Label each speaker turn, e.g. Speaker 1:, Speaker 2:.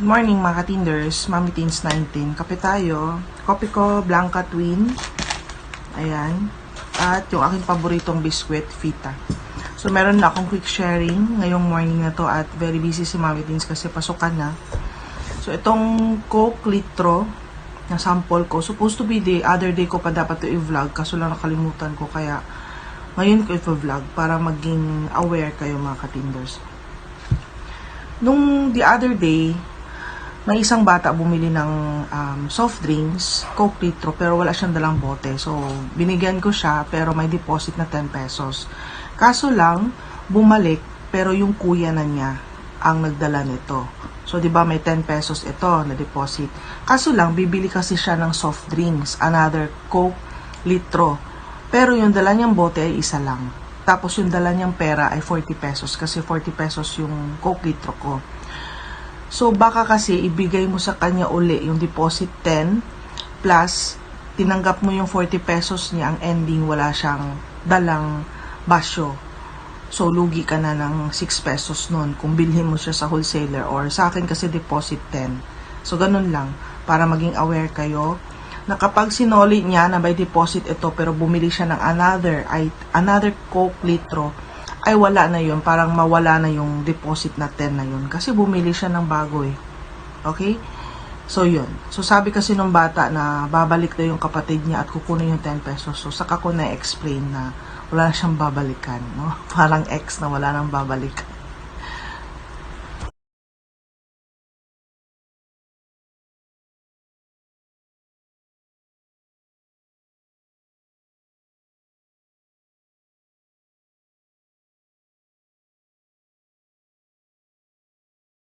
Speaker 1: Morning mga katinders, Mami Teens 19. Kape tayo. Kopi ko, Blanca Twin. Ayan. At yung aking paboritong biskwit, Fita. So meron na akong quick sharing ngayong morning na to at very busy si Mami Teens kasi pasukan na. So itong Coke Litro na sample ko, supposed to be the other day ko pa dapat to i-vlog kaso lang nakalimutan ko kaya ngayon ko i-vlog para maging aware kayo mga katinders. Nung the other day, may isang bata bumili ng um, soft drinks, Coke Litro, pero wala siyang dalang bote. So, binigyan ko siya, pero may deposit na 10 pesos. Kaso lang, bumalik, pero yung kuya na niya ang nagdala nito. So, di ba may 10 pesos ito na deposit. Kaso lang, bibili kasi siya ng soft drinks, another Coke Litro. Pero yung dala niyang bote ay isa lang. Tapos yung dala niyang pera ay 40 pesos kasi 40 pesos yung Coke Litro ko. So, baka kasi ibigay mo sa kanya uli yung deposit 10 plus tinanggap mo yung 40 pesos niya, ang ending wala siyang dalang basyo. So, lugi ka na ng 6 pesos nun kung bilhin mo siya sa wholesaler or sa akin kasi deposit 10. So, ganun lang para maging aware kayo na kapag sinoli niya na by deposit ito pero bumili siya ng another ay another Coke litro ay wala na yun. Parang mawala na yung deposit na 10 na yun. Kasi bumili siya ng bago eh. Okay? So, yun. So, sabi kasi nung bata na babalik na yung kapatid niya at kukunin yung 10 pesos. So, saka ko na-explain na wala na siyang babalikan. No? Parang ex na wala nang babalikan.